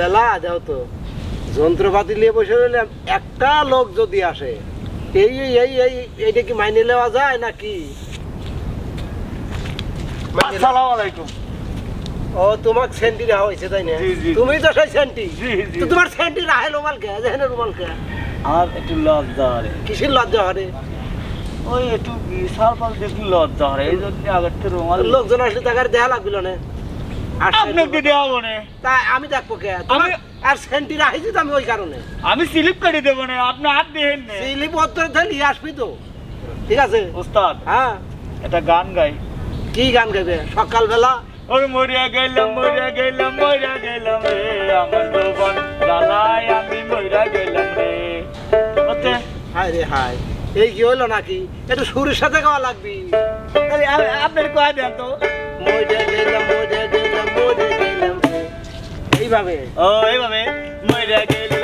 বেলা যাও তো যন্ত্রপাতি নিয়ে বসে রইলাম একটা লোক যদি আসে এই এই এই এই এইটা কি মাইনে নেওয়া যায় নাকি? আসসালামু আলাইকুম। ও তোমার সেন্টি রাখা হয়েছে তাই না। তুমি তো সেই জি। তো তোমার সেন্টি রাখে রুমাল কে? যেখানে রুমাল কে? আর একটু লজ্জা হরে কিসের লজ্জা হরে ওই একটু বিশাল পাল দেখি লজ্জা হরে এই জন্য আগের থেকে রুমাল লোকজন আসলে তাকে দেখা লাগল না। আপনাকে দেওয়া মনে তা আমি দেখব কে? আমি- আর সেন্টি রাখিছি তো আমি ওই কারণে। আমি স্লিপ করে দেবো না। আপনি হাত দেখেন না। সিলি পত্র নিয়ে আসবি তো। ঠিক আছে? ওস্তাদ হ্যাঁ। একটা গান গাই। কি গান গাইবে? সকালবেলা ওই মরিয়া গেলাম মরিয়া গেলাম মরিয়া গেলাম রে আমার জ্বালায় আমি মরিয়া গেলাম রে ওতে হায় রে হায় এই কি হইল নাকি একটু সুরের সাথে গাওয়া লাগবি আপনার কয়া দেন তো মজা গেলাম মজা গেলাম মজা গেলাম। এইভাবে ও এইভাবে মরিয়া মরিয়া গেলাম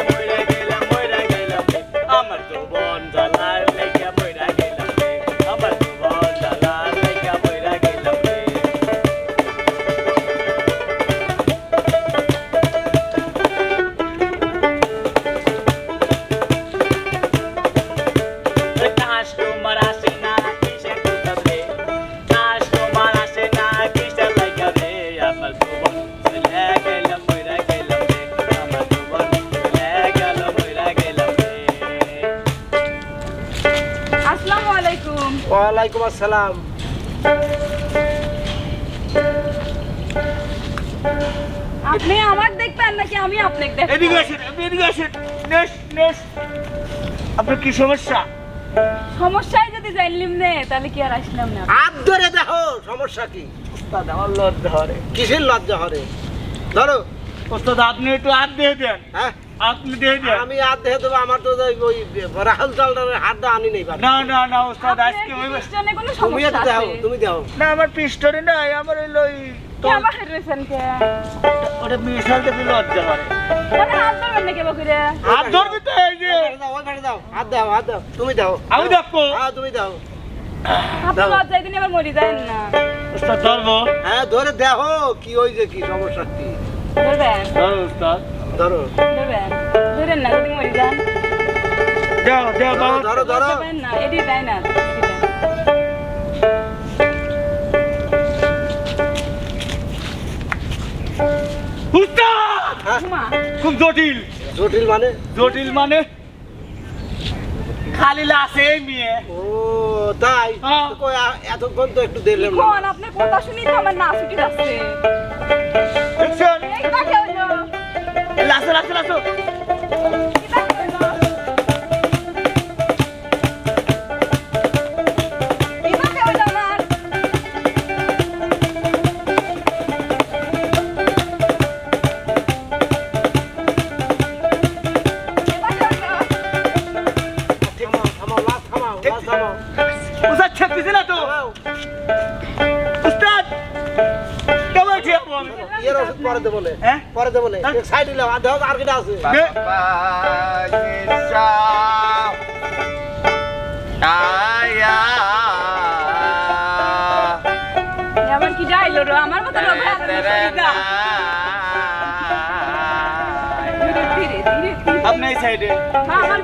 আসসালামু আলাইকুম। ওয়ালাইকুম আসসালাম। আপনি আমার দেখবেন নাকি আমি আপনাকে দেখব? এদিকে আসেন আপনি এদিকে আসেন। নেস নেস। আপনার কি সমস্যা? সমস্যায় যদি জানলিম নে তাহলে কি আর আসলাম না? হাত ধরে দেখো সমস্যা কি? ওস্তাদ আমার লজ্জা হরে। কিসের লজ্জা হরে? ধরো। ওস্তাদ আপনি একটু হাত দিয়ে দেন। হ্যাঁ? আপনি দিয়ে দেন আমি হাত দেবো আমার তো ওই- রাহুল চালটার হাতটা আনি নেই না না না ওস্তাদ আজকে কি ওই তুমি দেখো তুমি দেখো না আমার পিস্টনে নাই আমার ওই লই ওটা মিশাল দেখে লজ্জা হরে হাত ধরবি তো এই যে। দাও, দাও হাত দাও হাত দাও তুমি দাও। আমি দেখব। হ্যাঁ তুমি দাও। আপনি লজ্জায় দিন আবার মরি যায় না। ওস্তাদ ধরবো। হ্যাঁ ধরে দেখো কি হয়েছে কি সমস্যা কি? ধরবেন? ধরো ওস্তাদ। ধরো। ধরেন না যদি মরি যান। দেও দেও ধরো ধরো না এটি তাই না হ্যাঁ? ঘুমা খুব জটিল। জটিল মানে? জটিল মানে? খালি লাসে মেয়ে। ও তাই? হ্যাঁ। কই এতক্ষণ তো একটু দিলাম কোন আপনি কথা শুনি তো আমার না ছুটি যাচ্ছে। দেখছেন? এই কাকে হইল পরে দেবো না হ্যাঁ? পরে দেবো না হ্যাঁ। সাইড দিলাম আর দেখো আর কেটা আছে। কি? আমার মতো আপনি সাইডে আমার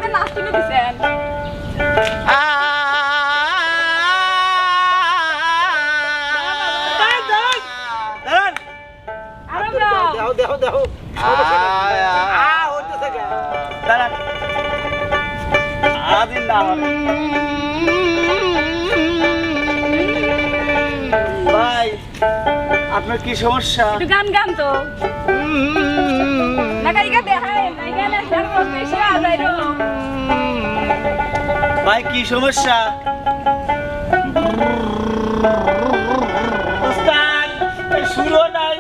ভাই আপনার কি সমস্যা একটু গান গান তো না ভাই কি সমস্যা সুরও নাই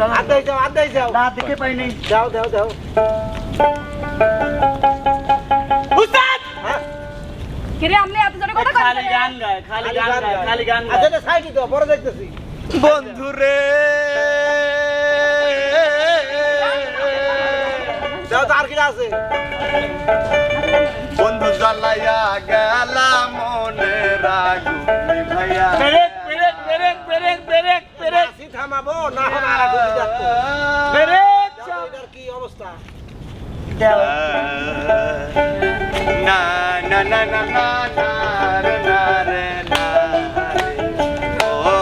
ফোনটা চালাচ্ছে না না দেখে পাইনি দাও দাও দাও উস্তাদ! কিরে আপনি এত জোরে কথা খালি গান গায় খালি গান গায় খালি গান গায়। আচ্ছা সাইডে দাও পরে দেখতেছি। বন্ধুরে। দাও তো আর কি আছে? বন্ধু জ্বালাইয়া গেলাম মনে রাগুনি ভাইয়া থামাবো না হবে আর একটু দেখো দাও, এটার কি অবস্থা? না না না না না না রে না রে না ও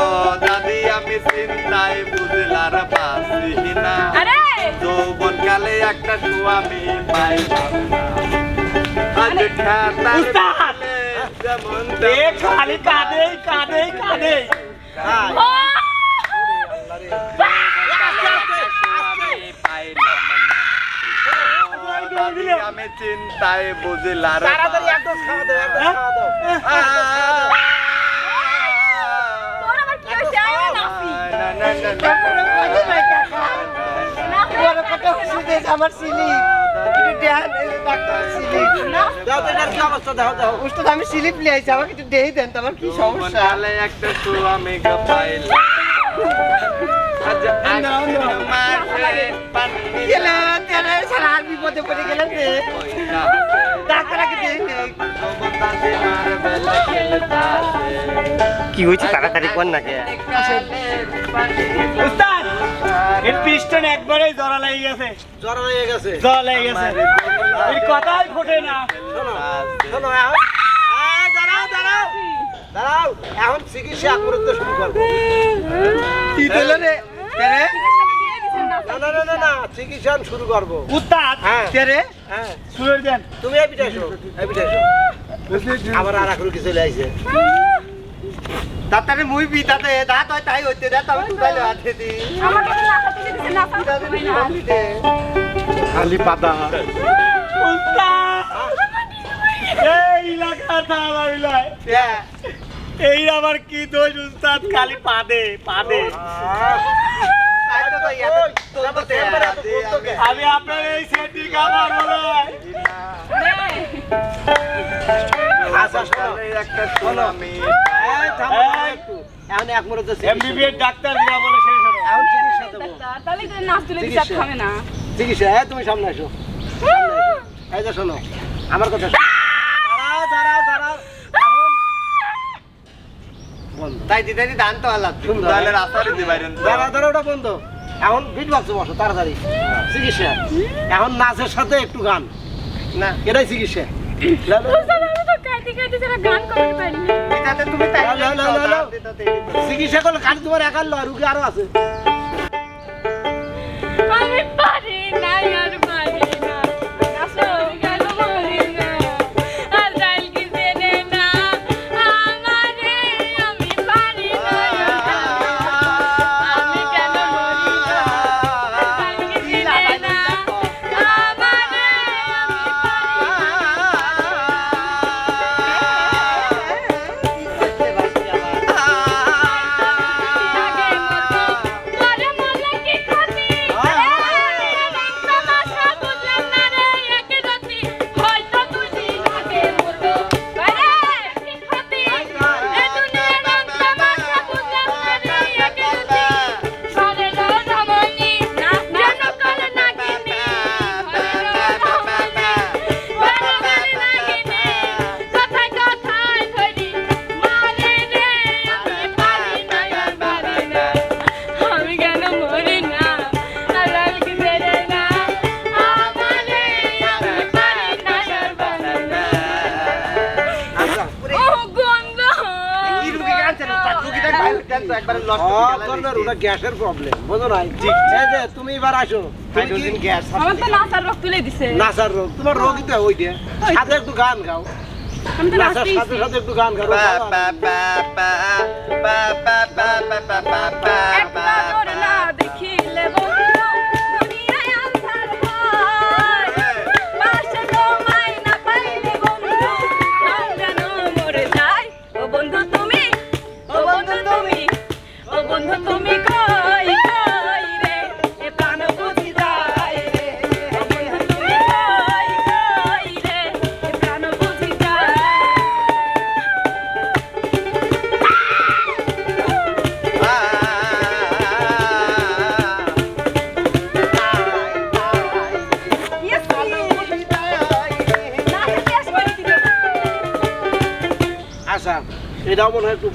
দাদি আমি চিন্তায় বুঝলার পাসি না। যৌবন কালে একটা স্বামী আজ খাতার যেমন খালি কাঁদেই কাঁদেই কাঁদেই আমি চিন্তায় বুঝলার তাড়াতাড়ি এক ডোজ খাওয়া দাও এক ডোজ খাওয়া দাও। তোর আবার কি হইছে আয় নাফি। না না না না নাফি। আমার স্লিপ একটু দেন এই ডাক্তার স্লিপ দাও তো এটার কি অবস্থা? দাও দাও। উস্তাদ আমি স্লিপ লিয়ে আইছি আমাকে একটু দেই দেন তো আমার কি সমস্যা? একটা আজ এক মাসে পানি গেলেন তেরে সারা আর বিপদে পড়ে গেলেন রে? কি হয়েছে? তাড়াতাড়ি কর না কে উস্তাদ এর পিস্টন একবারেই জড়া লেগে গেছে। জ্বর হয়ে গেছে। জড়া লেগে গেছে। এর কথাই ফোটে না। শোনো শোনো এখন দাঁড়াও দাঁড়াও। দাঁড়াও এখন চিকিৎসা করতে শুরু করব। কি না না না না না চিকিৎসা শুরু করব। উস্তাদ হ্যাঁ। তেরে হ্যাঁ। শুরু দেন তুমি এই পিঠে এসো এই পিঠে এসো আবার আর রুগী চলে আইছে তাড়াতাড়ি মুই বি তাতে দাঁত হয় তাই হইতে দে তবে তুই বাইলে হাতে দি তো খালি পাতা। উস্তাদ! এই এলাকা থামার লয়। এই আবার কি দোষ উস্তাদ? খালি পাদে পাদে। আমি আপনার এই সেটি খাবার বলে। আচ্ছা শোনো একটা স্বামী এই থামো বন্ধ। তো আলাদা তাহলে রাস্তায় দিতে পারেন। দাঁড়াও দাঁড়াও ওটা বন্ধ। এখন বিট বক্সে বসো তাড়াতাড়ি। চিকিৎসা। এখন নাচের সাথে একটু গান। না। এটাই চিকিৎসা। চিকিৎসা করলে খালি তোমার একার লয় রুগী আরও আছে। আমি পারি না আর তো একবারে লস ওটা গ্যাসের প্রবলেম বুঝো নাই এই যে তুমি এবার আসো তুমি হাইড্রোজেন গ্যাস আমার তো নাচার রোগ তুলে দিছে নাচার রোগ তোমার রোগই তো ওইটা সাথে একটু গান গাও আমি তো নাচতেই সাথে সাথে একটু গান গাও একবার ওর না দেখিলে এটাও মনে হয় একটু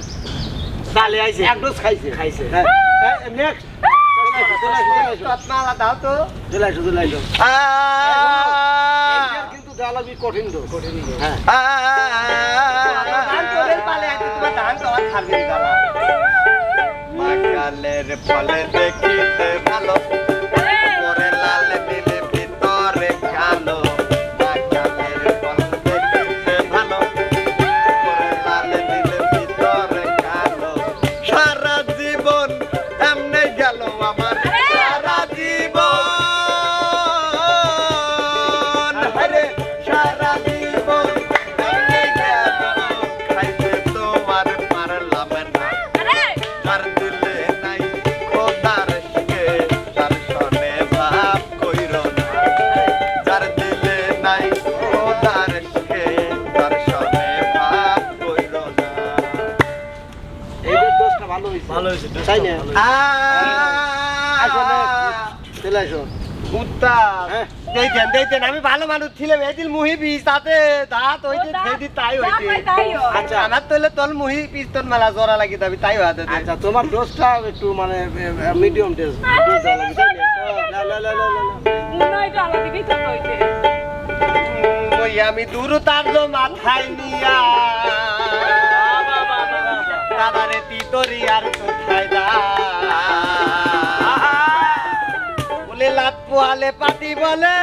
তালে আইছে এক ডোজ খাইছে খাইছে। হ্যাঁ নেক্সট চলে আসো চলে আসো মালা দাও তাই না? চলে আসো। হ্যাঁ। আমি ভালো মানুষ ছিলাম এদিন মুহি বিষ তাতে দাঁত হইতে সেদিন তাই হইতে আচ্ছা আমার তোলে তোল মুহি পিস্তন মেলা জোড়া লাগি দাবি তাই হাতে আচ্ছা তোমার ডোজটা একটু মানে মিডিয়াম ডোজ আমি দূর তার মাথায় নিয়া। দাদারে তিতরি আর বলে লাত পোহালে পাতি বলে।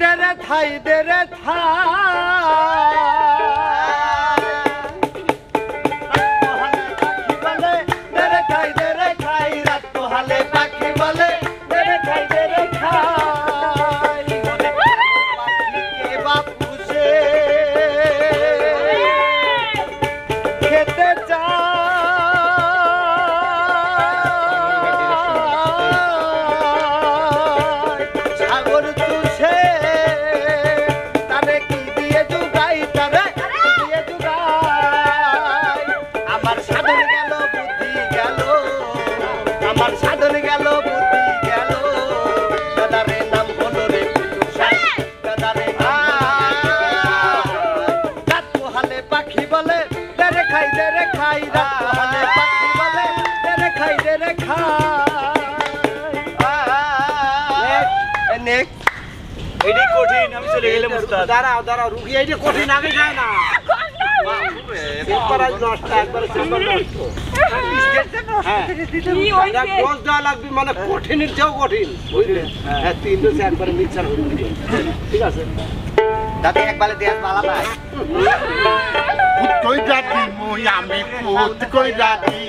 দেরে থাই দেরে থাই। খাই দেরে খাই পাখি বলে দেরে খাই দেরে খাই। নেক্সট কঠিন আমি চলে গেলে মুস্তাদ দাঁড়াও দাঁড়াও রুগী এইটা কঠিন আগে যায় না। হ্যাঁ। মানে কঠিনের চেয়েও কঠিন। বুঝলে? হ্যাঁ তিন ডোজ একবারে মিক্সার ঠিক আছে। দাদি একবারে দেয়ার পালা নাই কই রাতি মুই আমি কই রাতি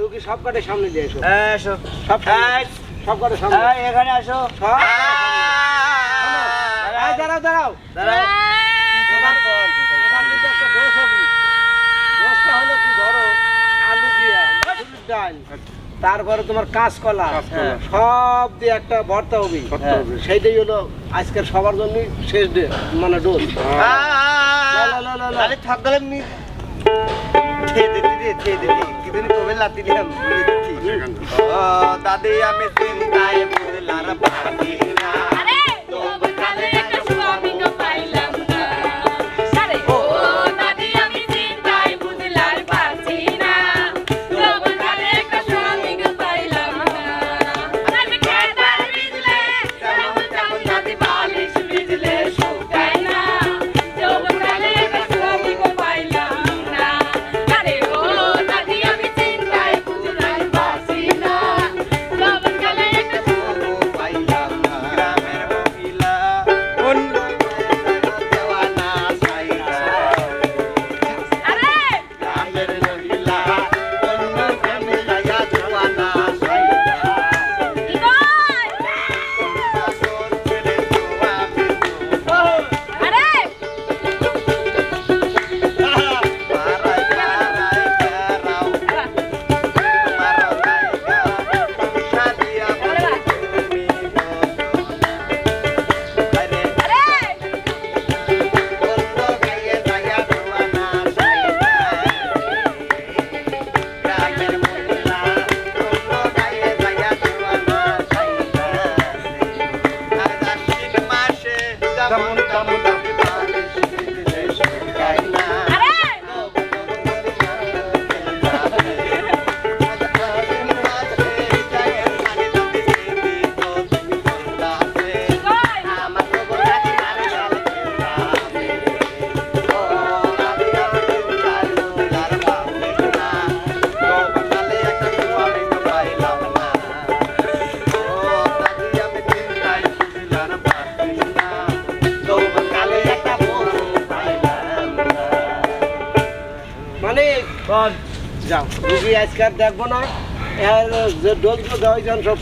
রুগী সব কাটে সামনে দিয়ে এসো। হ্যাঁ এসো। সব সব কাটে সামনে। এখানে আসো। দাঁড়াও দাঁড়াও। দাঁড়াও। এবার এবার কিন্তু একটা দোষ হবে দোষটা হলো কি ধরো আলু দিয়া মসুরির ডাল তারপরে তোমার কাঁচকলা হ্যাঁ। সব দিয়ে একটা ভর্তা হবে। হ্যাঁ। সেইটাই হলো আজকের সবার জন্য শেষ ডে মানে ডোজ। লা, দাদি আমি চিন্তায় বুঝলার পারি না। আজকাল দেখব না। এর যে ডোজ দেওয়া সব